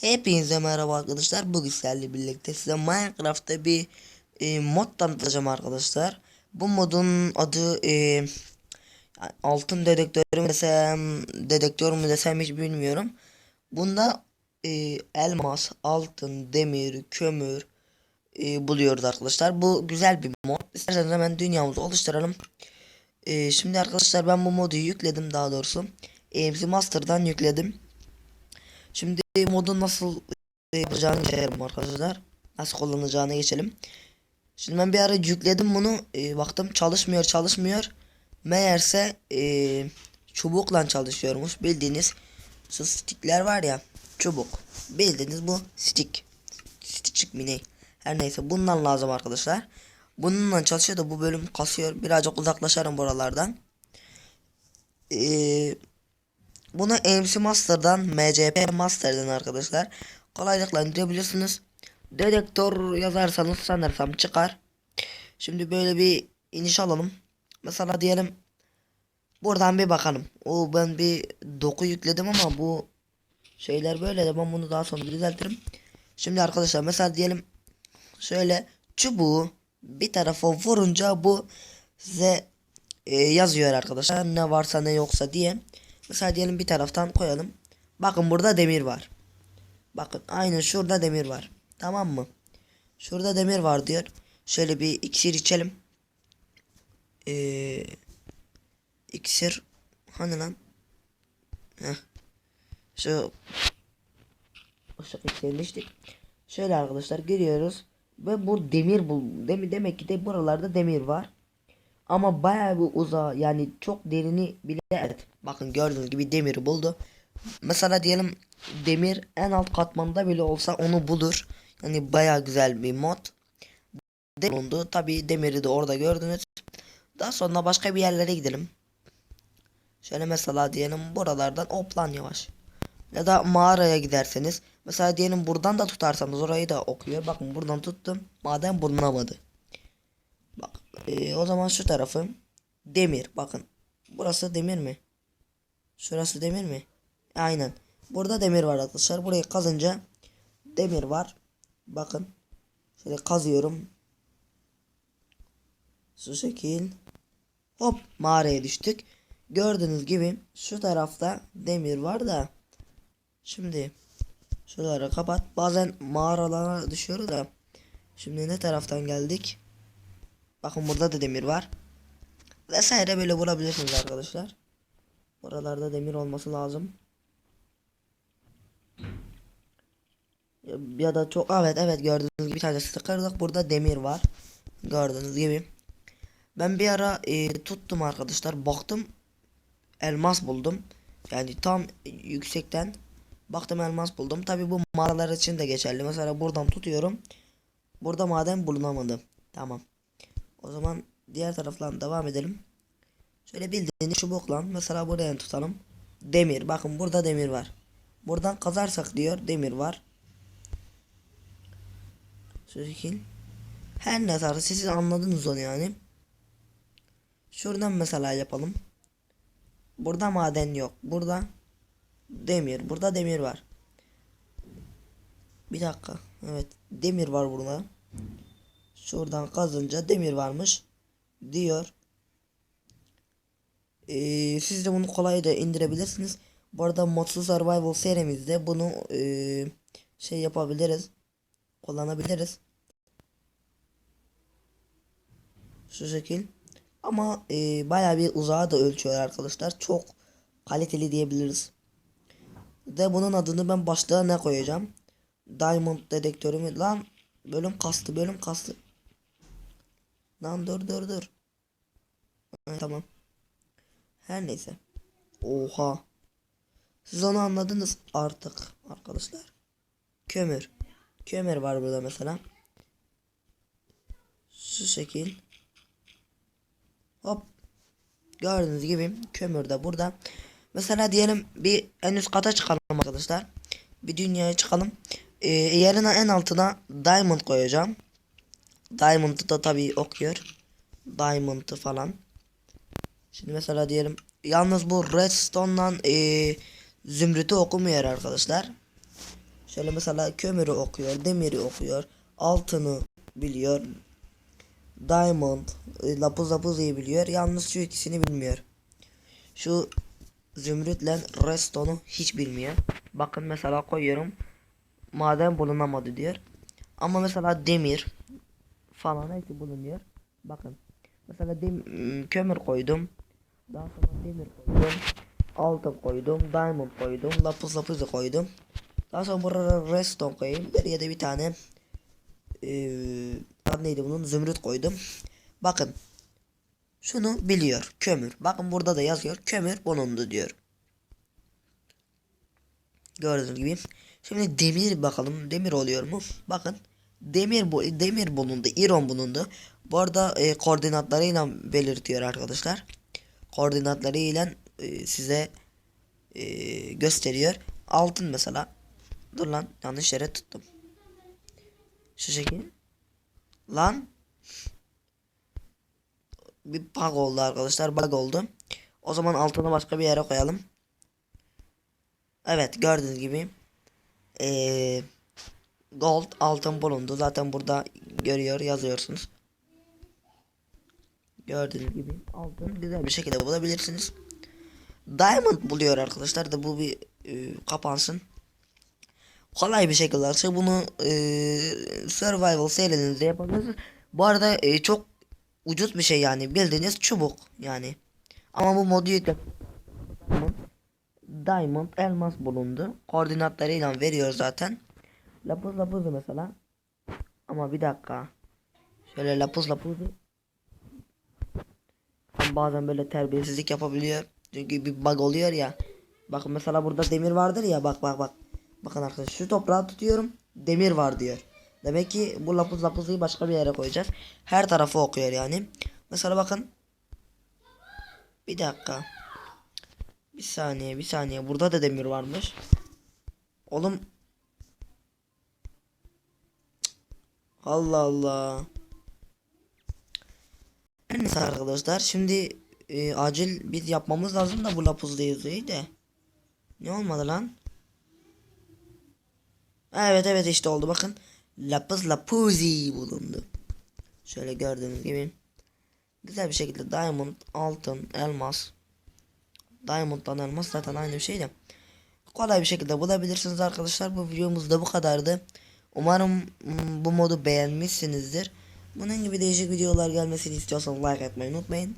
Hepinize merhaba arkadaşlar. Bugün sizlerle birlikte size Minecraft'ta bir e, mod tanıtacağım arkadaşlar. Bu modun adı e, altın dedektörü mü desem, dedektör mü desem hiç bilmiyorum. Bunda e, elmas, altın, demir, kömür e, buluyoruz arkadaşlar. Bu güzel bir mod. İsterseniz hemen dünyamızı oluşturalım. E, şimdi arkadaşlar ben bu modu yükledim daha doğrusu. AMC Master'dan yükledim. Şimdi modu nasıl yapacağını geçelim arkadaşlar. Nasıl kullanacağını geçelim. Şimdi ben bir ara yükledim bunu. E, baktım çalışmıyor çalışmıyor. Meğerse e, çubukla çalışıyormuş. Bildiğiniz şu stickler var ya. Çubuk. Bildiğiniz bu stick. Stick mi ne? Her neyse bundan lazım arkadaşlar. Bununla çalışıyor da bu bölüm kasıyor. Birazcık uzaklaşarım buralardan. Eee bunu AMC Master'dan MCP Master'dan arkadaşlar kolaylıkla indirebilirsiniz. Dedektör yazarsanız sanırsam çıkar. Şimdi böyle bir iniş alalım. Mesela diyelim buradan bir bakalım. O ben bir doku yükledim ama bu şeyler böyle de ben bunu daha sonra düzeltirim. Şimdi arkadaşlar mesela diyelim şöyle çubuğu bir tarafa vurunca bu size e, yazıyor arkadaşlar ne varsa ne yoksa diye. Mesela bir taraftan koyalım. Bakın burada demir var. Bakın aynı şurada demir var. Tamam mı? Şurada demir var diyor. Şöyle bir iksir içelim. Ee, iksir hani lan? Heh. Şu ışık iksirini içtik. Şöyle arkadaşlar giriyoruz ve bu demir bul. Dem demek ki de buralarda demir var. Ama bayağı bir uzağa yani çok derini bile evet. Bakın gördüğünüz gibi demiri buldu. Mesela diyelim demir en alt katmanda bile olsa onu bulur. Yani bayağı güzel bir mod. Bulundu. Tabi demiri de orada gördünüz. Daha sonra başka bir yerlere gidelim. Şöyle mesela diyelim buralardan oplan yavaş. Ya da mağaraya giderseniz. Mesela diyelim buradan da tutarsanız orayı da okuyor. Bakın buradan tuttum. Maden bulunamadı. Bak e, o zaman şu tarafı demir. Bakın burası demir mi? Şurası demir mi? Aynen. Burada demir var arkadaşlar. Burayı kazınca demir var. Bakın. Şöyle kazıyorum. Şu şekil. Hop mağaraya düştük. Gördüğünüz gibi şu tarafta demir var da. Şimdi şuraları kapat. Bazen mağaralara düşüyoruz da. Şimdi ne taraftan geldik? Bakın burada da demir var. Vesaire böyle bulabilirsiniz arkadaşlar. Buralarda demir olması lazım. Ya, da çok evet evet gördüğünüz gibi bir tanesi kırdık. Burada demir var. Gördüğünüz gibi. Ben bir ara e, tuttum arkadaşlar. Baktım elmas buldum. Yani tam yüksekten baktım elmas buldum. Tabi bu mağaralar için de geçerli. Mesela buradan tutuyorum. Burada maden bulunamadı. Tamam. O zaman diğer taraftan devam edelim. Şöyle bildiğiniz çubukla mesela buraya tutalım. Demir. Bakın burada demir var. Buradan kazarsak diyor demir var. Şu. Her ne tarz siz anladınız onu yani. Şuradan mesela yapalım. Burada maden yok. Burada demir. Burada demir var. Bir dakika. Evet. Demir var burada. Şuradan kazınca demir varmış. Diyor. Ee, siz de bunu kolay da indirebilirsiniz. Bu arada Modsuz Survival serimizde bunu e, şey yapabiliriz. Kullanabiliriz. Şu şekil. Ama e, baya bir uzağa da ölçüyor arkadaşlar. Çok kaliteli diyebiliriz. De bunun adını ben başlığa ne koyacağım? Diamond dedektörü mü? Lan bölüm kastı bölüm kastı. Lan dur dur dur. Tamam. Her neyse. Oha. Siz onu anladınız artık arkadaşlar. Kömür. Kömür var burada mesela. Şu şekil. Hop. Gördüğünüz gibi kömür de burada. Mesela diyelim bir en üst kata çıkalım arkadaşlar. Bir dünyaya çıkalım. Ee, yerine en altına diamond koyacağım. Diamond'ı da tabii okuyor. Diamond'ı falan. Şimdi mesela diyelim. Yalnız bu redstone'dan e, zümrütü okumuyor arkadaşlar. Şöyle mesela kömürü okuyor, demiri okuyor, altını biliyor. Diamond, e, lapuz lapuzuyu biliyor. Yalnız şu ikisini bilmiyor. Şu zümrütle redstone'u hiç bilmiyor. Bakın mesela koyuyorum. Maden bulunamadı diyor. Ama mesela demir falan hepsi bulunuyor. Bakın. Mesela dem kömür koydum. Daha sonra demir koydum. Altın koydum. Diamond koydum. Lapis lapuzu koydum. Daha sonra buraya redstone koyayım. Geriye de bir tane adı neydi bunun? Zümrüt koydum. Bakın. Şunu biliyor. Kömür. Bakın burada da yazıyor. Kömür bulundu diyor. Gördüğünüz gibi. Şimdi demir bakalım. Demir oluyor mu? Bakın. Demir bu demir bulundu. İron bulundu. Bu arada e, koordinatlarıyla belirtiyor arkadaşlar. Koordinatlarıyla e, size e, gösteriyor. Altın mesela. Dur lan yanlış yere tuttum. Şu şekil. Lan. Bir bug oldu arkadaşlar. Bug oldu. O zaman altını başka bir yere koyalım. Evet gördüğünüz gibi. Eee gold altın bulundu. Zaten burada görüyor yazıyorsunuz. Gördüğünüz gibi altın güzel bir şekilde bulabilirsiniz. Diamond buluyor arkadaşlar da bu bir e, kapansın. Kolay bir şekilde arkadaşlar bunu e, survival serilerinizde yapabilirsiniz. Bu arada e, çok ucuz bir şey yani bildiğiniz çubuk yani. Ama bu modu yükle. Diamond elmas bulundu. Koordinatlarıyla veriyor zaten. Lapuz lapuzu mesela. Ama bir dakika. Şöyle lapuz lapuzu. Ama bazen böyle terbiyesizlik yapabiliyor. Çünkü bir bug oluyor ya. Bakın mesela burada demir vardır ya bak bak bak. Bakın arkadaşlar şu toprağı tutuyorum. Demir var diyor. Demek ki bu lapuz lapuzuyu başka bir yere koyacağız. Her tarafı okuyor yani. Mesela bakın. Bir dakika. Bir saniye bir saniye. Burada da demir varmış. Oğlum. Allah Allah. Neyse arkadaşlar şimdi e, acil bir yapmamız lazım da bu lapuzlu yazıyı de. Ne olmadı lan? Evet evet işte oldu bakın. Lapuz lapuzi bulundu. Şöyle gördüğünüz gibi. Güzel bir şekilde diamond, altın, elmas. Diamond'dan elmas zaten aynı bir şey de. Kolay bir şekilde bulabilirsiniz arkadaşlar. Bu videomuz da bu kadardı. Umarım mm, bu modu beğenmişsinizdir. Bunun gibi değişik videolar gelmesini istiyorsanız like etmeyi unutmayın.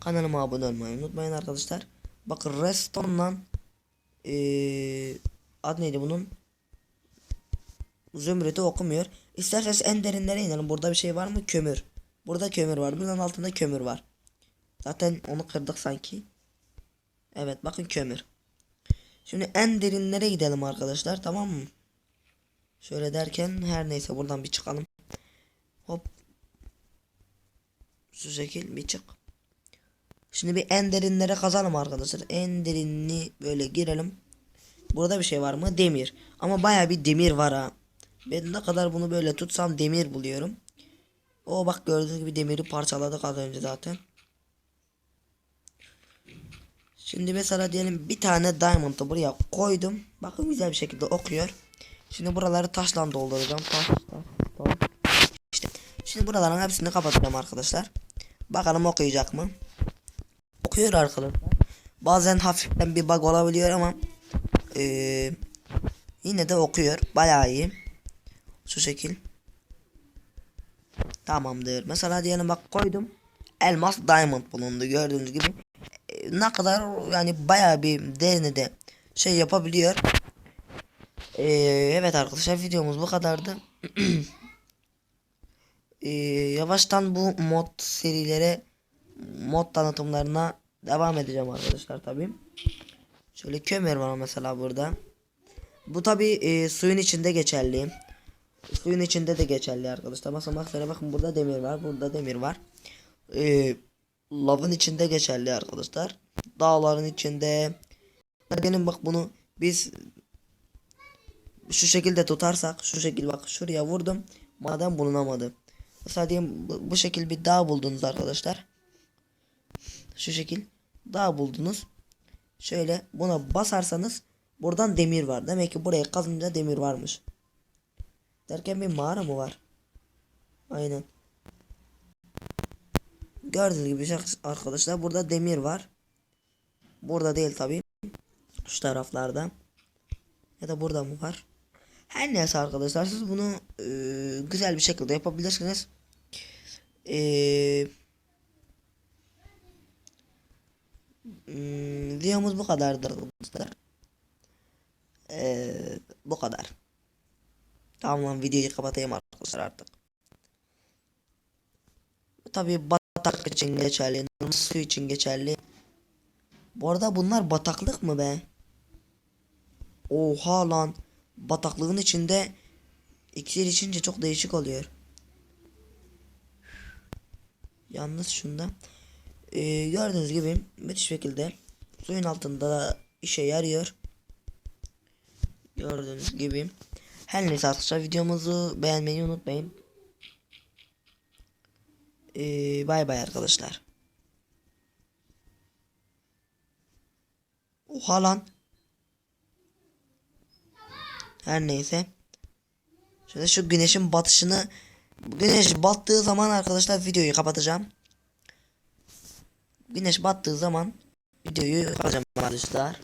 Kanalıma abone olmayı unutmayın arkadaşlar. Bakın Redstone'la ee, ad neydi bunun? Zümrüt'ü okumuyor. İsterseniz en derinlere inelim. Burada bir şey var mı? Kömür. Burada kömür var. Bunun altında kömür var. Zaten onu kırdık sanki. Evet bakın kömür. Şimdi en derinlere gidelim arkadaşlar tamam mı? Şöyle derken her neyse buradan bir çıkalım. Hop. Bir çık. Şimdi bir en derinlere kazalım arkadaşlar. En derinli böyle girelim. Burada bir şey var mı? Demir. Ama baya bir demir var ha. Ben ne kadar bunu böyle tutsam demir buluyorum. O bak gördüğünüz gibi demiri parçaladık az önce zaten. Şimdi mesela diyelim bir tane diamond'ı buraya koydum. Bakın güzel bir şekilde okuyor. Şimdi buraları taşla dolduracağım. Taş, taş, taş. İşte. Şimdi buraların hepsini kapatacağım arkadaşlar. Bakalım okuyacak mı? Okuyor arkadaşlar. Bazen hafiften bir bug olabiliyor ama ee, yine de okuyor. Bayağı iyi. Şu şekil. Tamamdır. Mesela diyelim bak koydum. Elmas diamond bulundu gördüğünüz gibi. E, ne kadar yani bayağı bir değerini de şey yapabiliyor. Ee, evet arkadaşlar videomuz bu kadardı. ee, yavaştan bu mod serilere mod tanıtımlarına devam edeceğim arkadaşlar tabi. Şöyle kömür var mesela burada. Bu tabi e, suyun içinde geçerli. Suyun içinde de geçerli arkadaşlar. Basamaklara bakın burada demir var. Burada demir var. Ee, lavın içinde geçerli arkadaşlar. Dağların içinde. Benim bak bunu biz şu şekilde tutarsak şu şekil bak şuraya vurdum. Maden bulunamadı. Mesela diyelim bu, şekil bir dağ buldunuz arkadaşlar. Şu şekil dağ buldunuz. Şöyle buna basarsanız Buradan demir var. Demek ki buraya kazınca demir varmış. Derken bir mağara mı var? Aynen. Gördüğünüz gibi arkadaşlar burada demir var. Burada değil tabi. Şu taraflarda. Ya da burada mı var? Her neyse arkadaşlar siz bunu e, güzel bir şekilde yapabilirsiniz. Eee Hmm, videomuz bu kadardır arkadaşlar. Ee, bu kadar. Tamam videoyu kapatayım arkadaşlar artık. Tabii bataklık için geçerli, normal su için geçerli. Bu arada bunlar bataklık mı be? Oha lan. Bataklığın içinde iksir içince çok değişik oluyor. Yalnız şunda ee, gördüğünüz gibi müthiş şekilde suyun altında da işe yarıyor. Gördüğünüz gibi. Her neyse arkadaşlar videomuzu beğenmeyi unutmayın. Ee, bay bay arkadaşlar. Oha lan. Her neyse. Şöyle şu güneşin batışını Güneş battığı zaman arkadaşlar videoyu kapatacağım. Güneş battığı zaman videoyu kapatacağım arkadaşlar.